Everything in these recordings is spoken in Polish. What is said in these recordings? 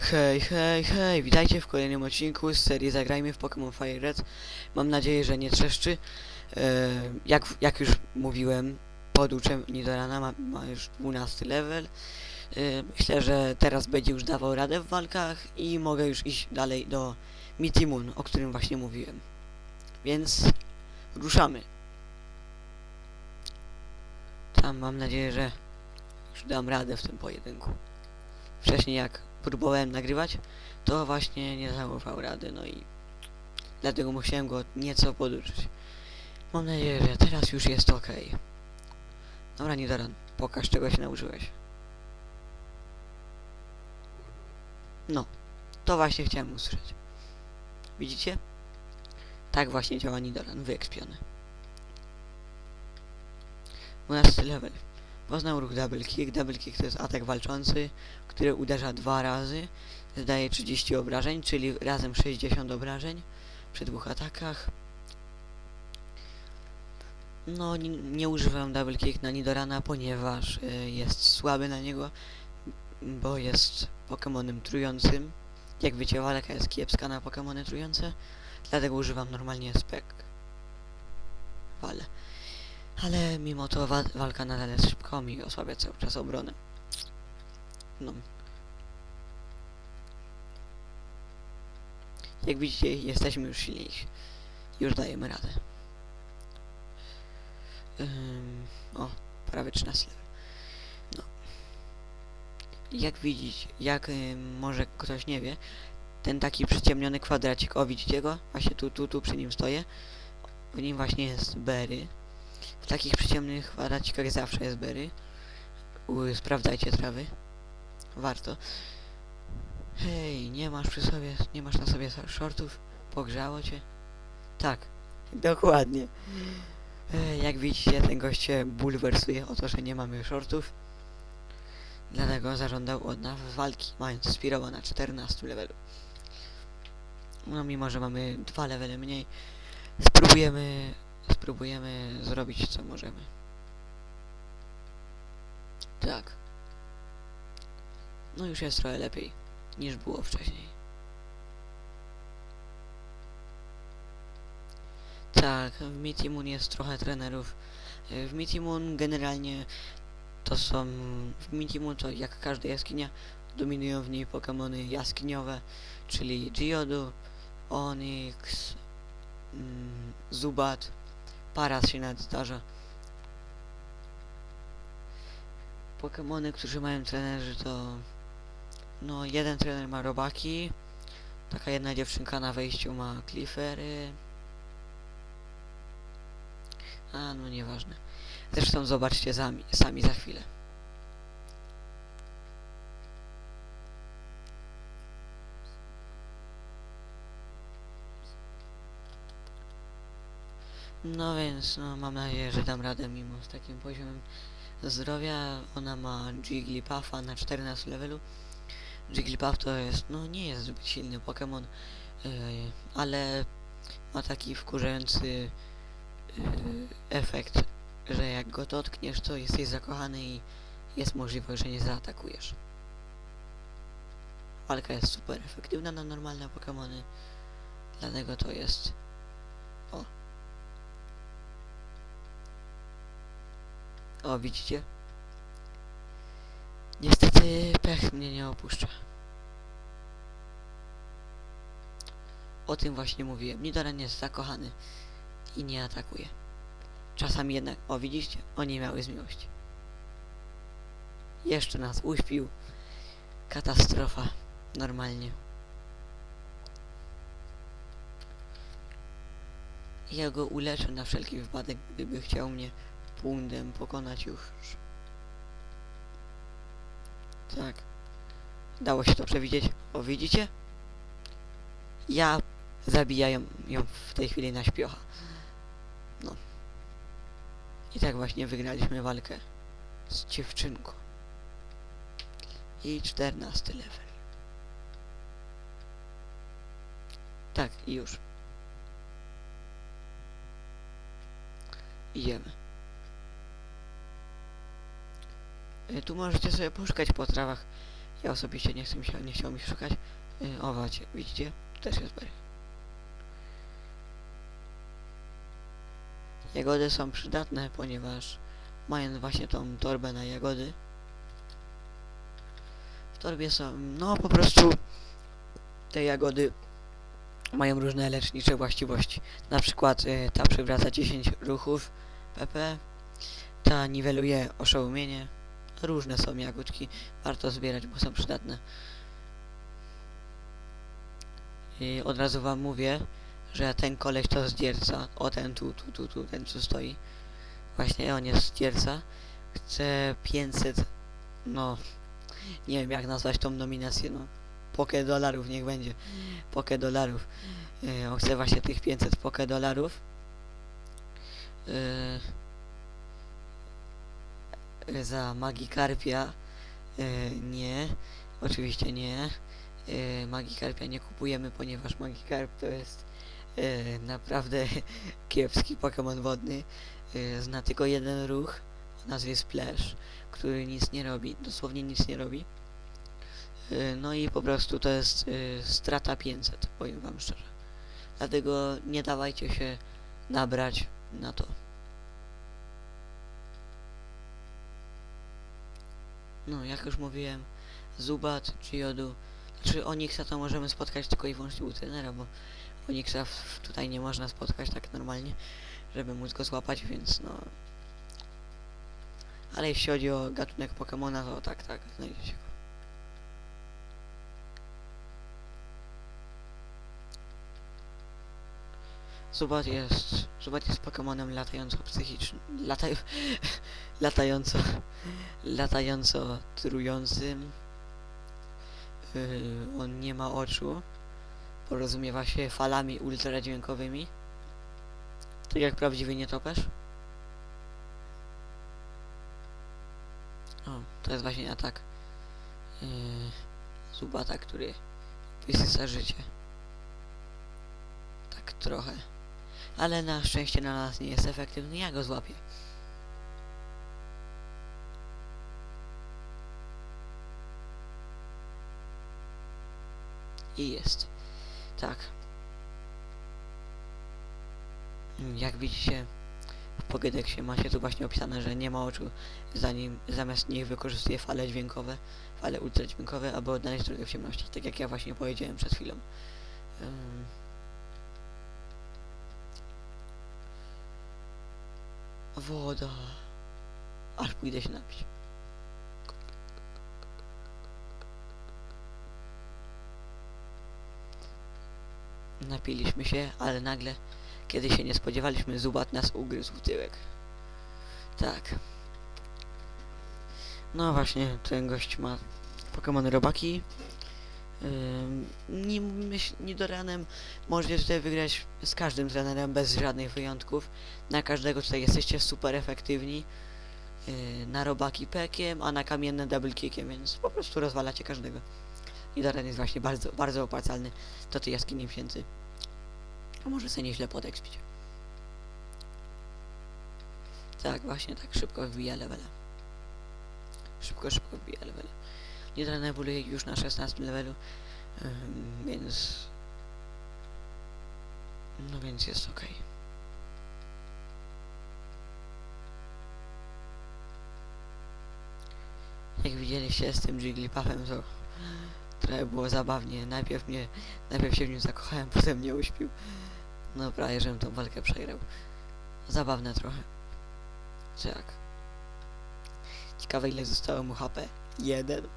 Hej, hej, hej, witajcie w kolejnym odcinku z serii Zagrajmy w Pokémon Fire Red. Mam nadzieję, że nie trzeszczy. E, jak, jak już mówiłem, poduczem Nidorana ma, ma już 12 level. E, myślę, że teraz będzie już dawał radę w walkach i mogę już iść dalej do Mitty Moon, o którym właśnie mówiłem. Więc ruszamy. Tam mam nadzieję, że już dam radę w tym pojedynku. Wcześniej jak próbowałem nagrywać, to właśnie nie zachował rady, no i dlatego musiałem go nieco poduczyć. Mam nadzieję, że teraz już jest ok. Dobra, Nidoran, pokaż czego się nauczyłeś. No, to właśnie chciałem usłyszeć. Widzicie? Tak właśnie działa Nidoran, wyekspiony. 12 level. Poznał ruch double kick. Double kick to jest atak walczący, który uderza dwa razy, zdaje 30 obrażeń, czyli razem 60 obrażeń przy dwóch atakach. No, nie, nie używam double kick na Nidorana, ponieważ y, jest słaby na niego, bo jest Pokemonem trującym. Jak wiecie, walka jest kiepska na Pokemony trujące, dlatego używam normalnie spek. Wale. Ale mimo to wa walka nadal jest szybką i osłabia cały czas obronę. No. Jak widzicie, jesteśmy już silniejsi. Już dajemy radę. Ym, o, prawie 13 level. No. Jak widzieć, jak ym, może ktoś nie wie, ten taki przyciemniony kwadracik, o widzicie go? Właśnie tu, tu, tu przy nim stoję. W nim właśnie jest Berry. Takich przyciemnych kwadracikach zawsze jest Berry. Sprawdzajcie trawy. Warto. Hej, nie masz przy sobie, nie masz na sobie shortów? Pogrzało cię? Tak, dokładnie. Jak widzicie, ten gość się bulwersuje o to, że nie mamy shortów. Dlatego zażądał od nas walki, mając Spirowa na 14 levelu. No mimo, że mamy dwa levele mniej, spróbujemy, spróbujemy zrobić co możemy. Tak. No już jest trochę lepiej niż było wcześniej. Tak, w Mitty Moon jest trochę trenerów. W Mitty Moon generalnie to są... W Mitty Moon to jak każda jaskinia dominują w niej Pokémony jaskiniowe, czyli Geodu, Onix, mm, Zubat, Paras się nawet zdarza. Pokémony, którzy mają trenerzy to... No, jeden trener ma robaki, taka jedna dziewczynka na wejściu ma klifery. A, no nieważne. Zresztą zobaczcie sami, sami za chwilę. No więc, no mam nadzieję, że dam radę mimo z takim poziomem zdrowia. Ona ma Jigglypuffa na 14 levelu. Jigglypuff to jest, no nie jest zbyt silny Pokémon, yy, ale ma taki wkurzający yy, efekt, że jak go dotkniesz, to jesteś zakochany i jest możliwość, że nie zaatakujesz. Walka jest super efektywna na normalne Pokémony, dlatego to jest... O. O, widzicie? Niestety pech mnie nie opuszcza. O tym właśnie mówiłem. Nidoran jest zakochany i nie atakuje. Czasami jednak, o widzicie, oni miały z miłości. Jeszcze nas uśpił. Katastrofa. Normalnie. Ja go uleczę na wszelki wypadek, gdyby chciał mnie pundem pokonać już. Tak. Dało się to przewidzieć. O, widzicie? Ja zabijają ją w tej chwili na śpiocha. No. I tak właśnie wygraliśmy walkę z dziewczynką. I 14 level. Tak, i już. Idziemy. Y, Tu możecie sobie poszukać po trawach Ja osobiście nie chcę mi się, nie chciał mi szukać. Yy, o, macie, widzicie? Też jest berry. Jagody są przydatne, ponieważ mając właśnie tą torbę na jagody, w torbie są, no po prostu te jagody mają różne lecznicze właściwości. Na przykład y, ta przywraca 10 ruchów PP, ta niweluje oszołomienie. Różne są jagódki, warto zbierać, bo są przydatne. I od razu wam mówię, że ten koleś to zdzierca. O ten tu, tu, tu, tu, ten co stoi. Właśnie on jest zdzierca. Chce 500, no, nie wiem jak nazwać tą nominację, no. Poke dolarów niech będzie. Poke dolarów. Yy, on chce właśnie tych 500 poke dolarów. Yy, za Magikarpia yy, nie. Oczywiście nie. Yy, Magikarpia nie kupujemy, ponieważ Magikarp to jest yy, naprawdę kiepski Pokémon wodny. Zna tylko jeden ruch o nazwie Splash, który nic nie robi, dosłownie nic nie robi. No i po prostu to jest strata 500, powiem wam szczerze. Dlatego nie dawajcie się nabrać na to. No, jak już mówiłem, Zubat, Geodu, znaczy Onixa to możemy spotkać tylko i wyłącznie u trenera, bo Onixa tutaj nie można spotkać tak normalnie, żeby móc go złapać, więc no... Ale jeśli chodzi o gatunek Pokemona, to tak, tak, znajdziecie go. Zubat jest... Zubat jest Pokemonem latająco psychicznym... Lataj... latająco... latająco trującym. Yy, on nie ma oczu. Porozumiewa się falami ultradźwiękowymi. Tak jak prawdziwy nietoperz. O, to jest właśnie atak yy, Zubata, który wysysa życie. Tak trochę. Ale na szczęście na nas nie jest efektywny, ja go złapię. I jest. Tak. Mm, Jak widzicie, w Pokédexie macie tu właśnie opisane, że nie ma oczu, zanim zamiast nich wykorzystuje fale dźwiękowe, fale ultradźwiękowe, aby odnaleźć drogę w ciemności, tak jak ja właśnie powiedziałem przed chwilą. Ym. Woda. Aż pójdę się napić. Napiliśmy się, ale nagle, kiedy się nie spodziewaliśmy, Zubat nas ugryzł w tyłek. Tak. No właśnie, ten gość ma Pokémon robaki. Myśl, Nidoranem możecie tutaj wygrać z każdym trenerem bez żadnych wyjątków. Na każdego tutaj jesteście super efektywni. Yy, na robaki pekiem, a na kamienne double kickiem, więc po prostu rozwalacie każdego. Nidoran jest właśnie bardzo, bardzo opłacalny do tej jaskini wsięcy. A może sobie nieźle podekspić. Tak, właśnie tak szybko wbija levele. Szybko, szybko wbija levele. Nidoran ewoluuje już na 16 levelu, więc... No więc jest ok. Jak widzieliście z tym Jigglypuffem, to trochę było zabawnie. Najpierw mnie, najpierw się w nim zakochałem, potem mnie uśpił. No prawie, żebym tą walkę przegrał. Zabawne trochę. Tak. Ciekawe ile zostało mu HP. Jeden.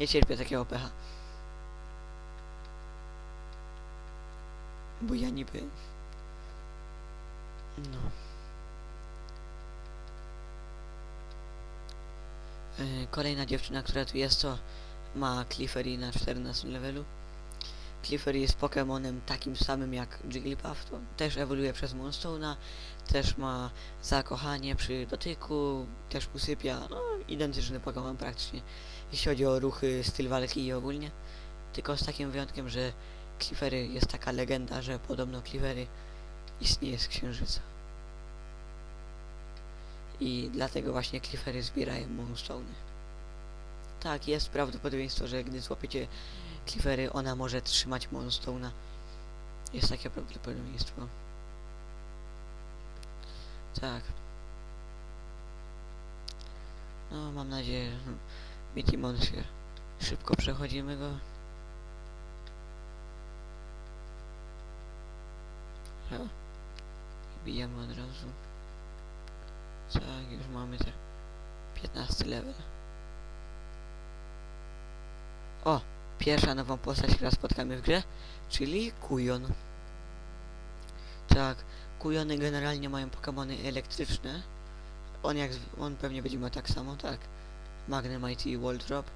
Nie cierpię takiego pecha. Bo ja niby... No. Yy, kolejna dziewczyna, która tu jest, to ma Cliffery na 14 levelu. Cliffery jest Pokemonem takim samym jak Jigglypuff, to też ewoluuje przez Moonstone'a, też ma zakochanie przy dotyku, też usypia, no identyczny Pokemon praktycznie, jeśli chodzi o ruchy, styl walki i ogólnie. Tylko z takim wyjątkiem, że Cliffery jest taka legenda, że podobno Cliffery istnieje z Księżyca. I dlatego właśnie Cliffery zbierają Moonstone'y. Tak, jest prawdopodobieństwo, że gdy złapiecie Cliffery, ona może trzymać Monstone'a. Jest takie prawdopodobieństwo. Tak. No, mam nadzieję, że się szybko przechodzimy go. Ja. I bijemy od razu. Tak, już mamy te 15 level. O! Pierwsza nową postać, która spotkamy w grze, czyli Kujon. Tak, Kujony generalnie mają Pokémony elektryczne. On jak, on pewnie będzie miał tak samo, tak. Magnemite i Waldrop,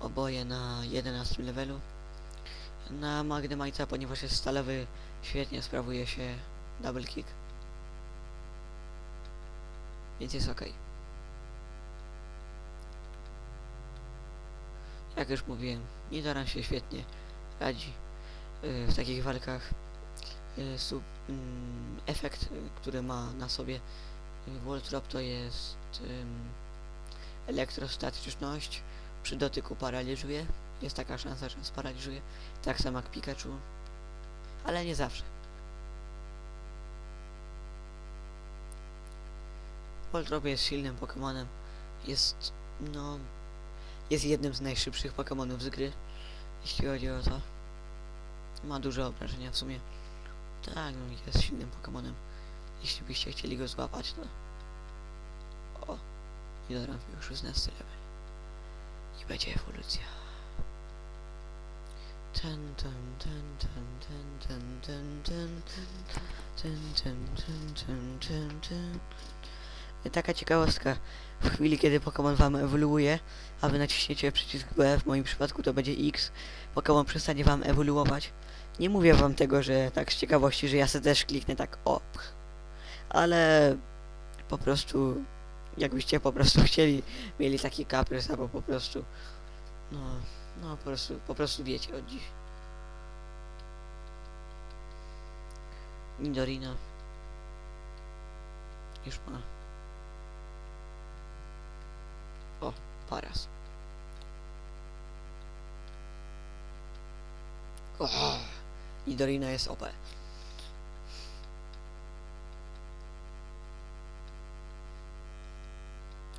oboje na 11 levelu. Na Magnemite, ponieważ jest stalowy, świetnie sprawuje się double kick. Więc jest ok. Jak już mówiłem, Nidoran się świetnie radzi y, w takich walkach. Y, sub, mm, efekt, y, który ma na sobie y, Voltrop to jest ym, elektrostatyczność. Przy dotyku paraliżuje. Jest taka szansa, że sparaliżuje. Tak samo jak Pikachu. Ale nie zawsze. Voltrop jest silnym Pokemonem. Jest, no, jest jednym z najszybszych Pokemonów z gry, jeśli chodzi o to. Ma duże obrażenia w sumie. Tak, no jest silnym Pokemonem. Jeśli byście chcieli go złapać, to... O! I dobra, już 16 level. I będzie ewolucja. Ten, ten, ten, ten, ten, ten, ten, ten, ten, ten, ten, ten, ten, ten. Taka ciekawostka. W chwili, kiedy Pokémon wam ewoluuje, a wy naciśniecie przycisk B, w moim przypadku to będzie X, Pokémon przestanie wam ewoluować. Nie mówię wam tego, że tak z ciekawości, że ja sobie też kliknę tak o. ale po prostu jakbyście po prostu chcieli, mieli taki kaprys, albo po prostu no, no po prostu, po prostu wiecie od dziś. Midorina już ma o, paras. O, Nidorina jest OP.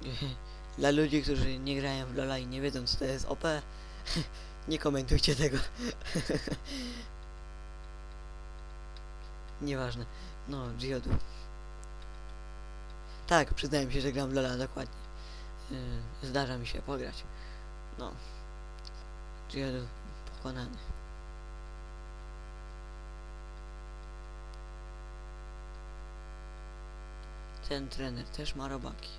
Dla ludzi, którzy nie grają w Lola i nie wiedzą co to jest OP, nie komentujcie tego. Nieważne. No, Geodu. Tak, przyznaję się, że gram w Lola dokładnie. Yy, zdarza mi się pograć. No. Geodu pokonany. Ten trener też ma robaki.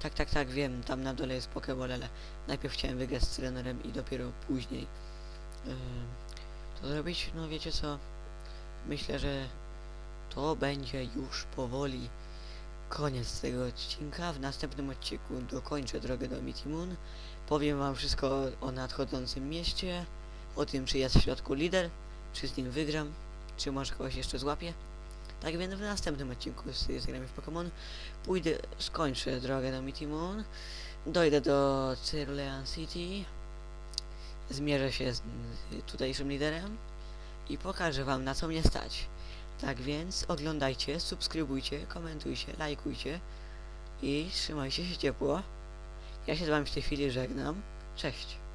Tak, tak, tak, wiem, tam na dole jest Pokéball, ale najpierw chciałem wygrać z trenerem i dopiero później yy, to zrobić. No wiecie co, myślę, że to będzie już powoli koniec tego odcinka. W następnym odcinku dokończę drogę do Mitty Moon. Powiem wam wszystko o nadchodzącym mieście, o tym czy jest w środku lider, czy z nim wygram, czy może kogoś jeszcze złapię. Tak więc w następnym odcinku z z grami w Pokémon pójdę, skończę drogę do Mitty Moon, dojdę do Cerulean City, zmierzę się z tutejszym liderem i pokażę wam na co mnie stać. Tak więc oglądajcie, subskrybujcie, komentujcie, lajkujcie i trzymajcie się ciepło. Ja się z wami w tej chwili żegnam. Cześć.